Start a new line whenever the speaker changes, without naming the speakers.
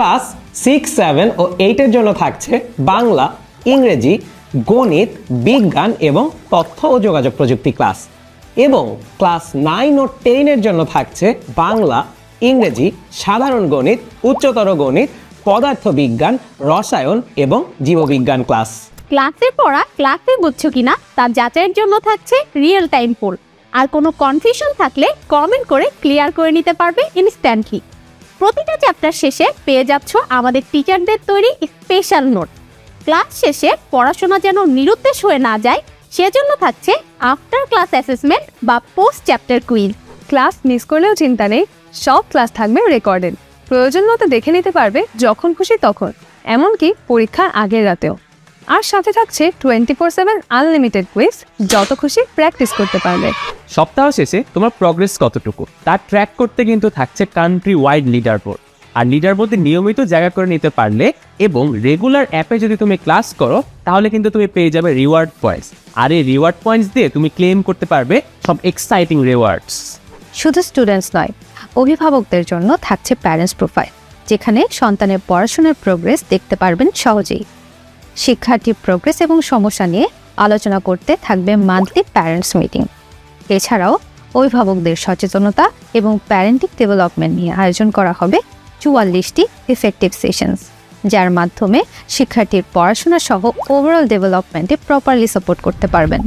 Class six seven ও এইটের জন্য থাকছে বাংলা, ইংরেজি, গণিত, বিজ্ঞান এবং তথ্য ও যোগাযোগ প্রযুক্তি ক্লাস এবং ক্লাস নাইন ও টেনের জন্য থাকছে বাংলা, ইংরেজি, সাধারণ গণিত, উচ্চতর গণিত পদার্থবিজ্ঞান রসায়ন এবং জীববিজ্ঞান ক্লাস
ক্লাসের পড়া ক্লাসে বুঝছ কিনা? তা যাচাইয়ের জন্য থাকছে রিয়েল টাইম পোল আর কোনো কনফিউশন থাকলে কমেন্ট করে ক্লিয়ার করে নিতে পারবে ইনস্ট্যান্টলি প্রতিটা চ্যাপ্টার শেষে পেয়ে যাচ্ছ আমাদের টিচারদের তৈরি স্পেশাল নোট ক্লাস শেষে পড়াশোনা যেন নিরুদ্দেশ হয়ে না যায়, সেজন্য থাকছে আফটার ক্লাস অ্যাসেসমেন্ট বা post chapter quiz
class miss করলেও চিন্তা নেই, সব ক্লাস থাকবে রেকর্ডেড প্রয়োজন মতো দেখে নিতে পারবে যখন খুশি তখন, এমনকি পরীক্ষার আগের রাতেও। আর সাথে থাকছে twenty four seven unlimited quiz যত খুশি প্র্যাকটিস করতে পারবে।
সপ্তাহ শেষে তোমার প্রগ্রেস কতটুকু? তা ট্র্যাক করতে কিন্তু থাকছে কান্ট্রি ওয়াইড লিডার বোর্ড আর লিডার বোর্ডে নিয়মিত জায়গা করে নিতে পারলে এবং রেগুলার অ্যাপে যদি তুমি ক্লাস করো, তাহলে কিন্তু তুমি পেয়ে যাবে রিওয়ার্ড পয়েন্টস আর এই রিওয়ার্ড পয়েন্টস দিয়ে তুমি ক্লেম করতে পারবে সব এক্সাইটিং রিওয়ার্ডস
শুধু স্টুডেন্টস নয়, অভিভাবকদের জন্য থাকছে প্যারেন্টস প্রোফাইল যেখানে সন্তানের পড়াশোনার প্রোগ্রেস দেখতে পারবেন সহজেই। শিক্ষার্থীর প্রোগ্রেস এবং সমস্যা নিয়ে আলোচনা করতে থাকবে মান্থলি প্যারেন্টস মিটিং এছাড়াও অভিভাবকদের সচেতনতা এবং প্যারেন্টিং ডেভেলপমেন্ট নিয়ে আয়োজন করা হবে চুয়াল্লিশটি ইফেক্টিভ সেশনস যার মাধ্যমে শিক্ষার্থীর পড়াশোনা সহ ওভারঅল ডেভেলপমেন্টে প্রপারলি সাপোর্ট করতে পারবেন।